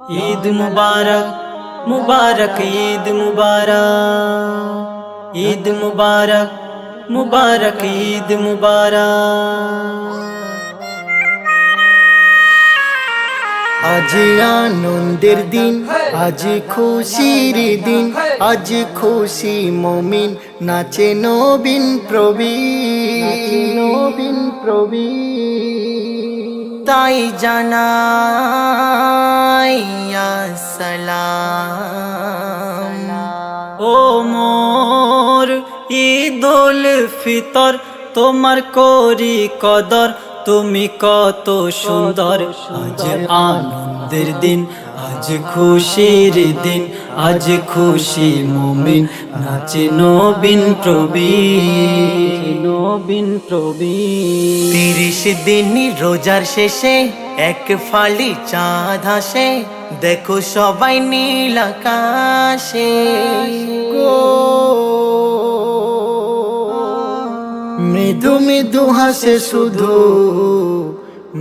ঈদ মুবারক মুবারক, ঈদ মুবারক ঈদ মুবারক মুবারক, ঈদ মুবারক। আজ আনন্দের দিন, আজ খুশির দিন, আজ খুশি মমিন, নাচে নবীন প্রবীণ। নবীন প্রবীণ। তাই জানাই সালাম। ও মোর ঈদুল ফিতর, তোমার করি কদর, তুমি কত সুন্দর। আজ আনন্দের দিন, আজ খুশির দিন, আজ খুশি মুমিন, নাচে নবীন প্রবীণ। নবীন প্রবীণ। তিরিশ দিন রোজার শেষে এক ফালি চাঁদ হাসে দেখো সবাই নীল আকাশে। মৃদু মৃদু হাসে শুধু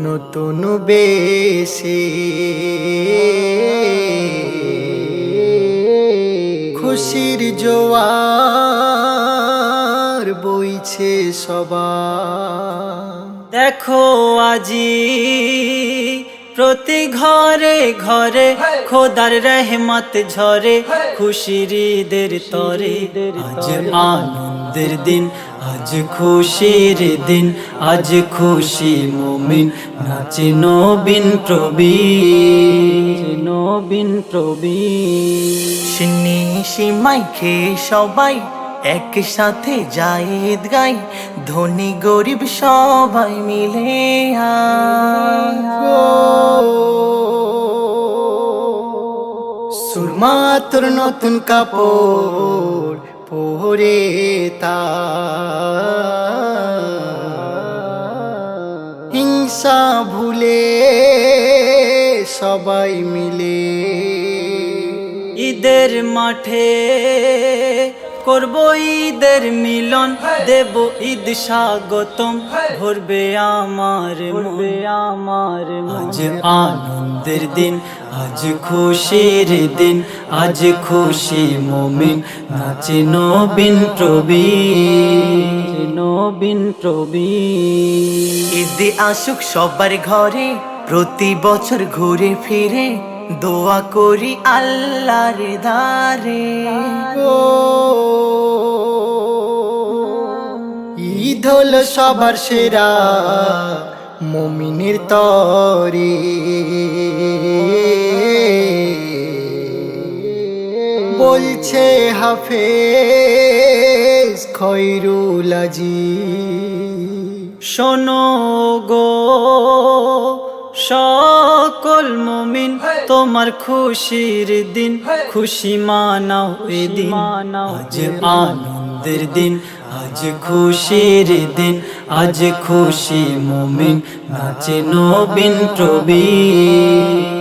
নতুন বেশে। খুশির জোয়ার বইছে সবার। দেখো আজি প্রতি ঘরে ঘরে খোদার রহমত ঝরে খুশির ঈদের তরে আজ আনন্দের দিন আজ খুশির দিন আজ খুশি মুমিন নাচে নবীন প্রবীণ। নবীন প্রবীণ। সিন্নি সীমাই খেয়ে সবাই একসাথে যায় গাই ধনী গরিব সবাই মিলে সুরমা তোর নতুন কাপড় পরে তা হিংসা ভুলে সবাই মিলে ঈদের মাঠে করব ঈদের মিলন দেব ঈদ স্বাগতম ভরবে আমার ভরবে আমার আজ আনন্দের দিন আজ খুশির দিন আজ খুশি মমিন নাচে নবীন প্রবীণ। নবীন প্রবীণ। ঈদ আসুক সবার ঘরে প্রতি বছর ঘুরে ফিরে দোয়া করি আল্লাহর দারে ঈদ হলো সবার সেরা মমিনের তরে। বলছে হাফেজ খৈরুল আজিজ, শোনো গো সকল মুমিন তোমার খুশির দিন খুশি মানাও এ দিন। আজ আনন্দের দিন আজ খুশির দিন আজ খুশি মুমিন নাচে নবীন প্রবীণ।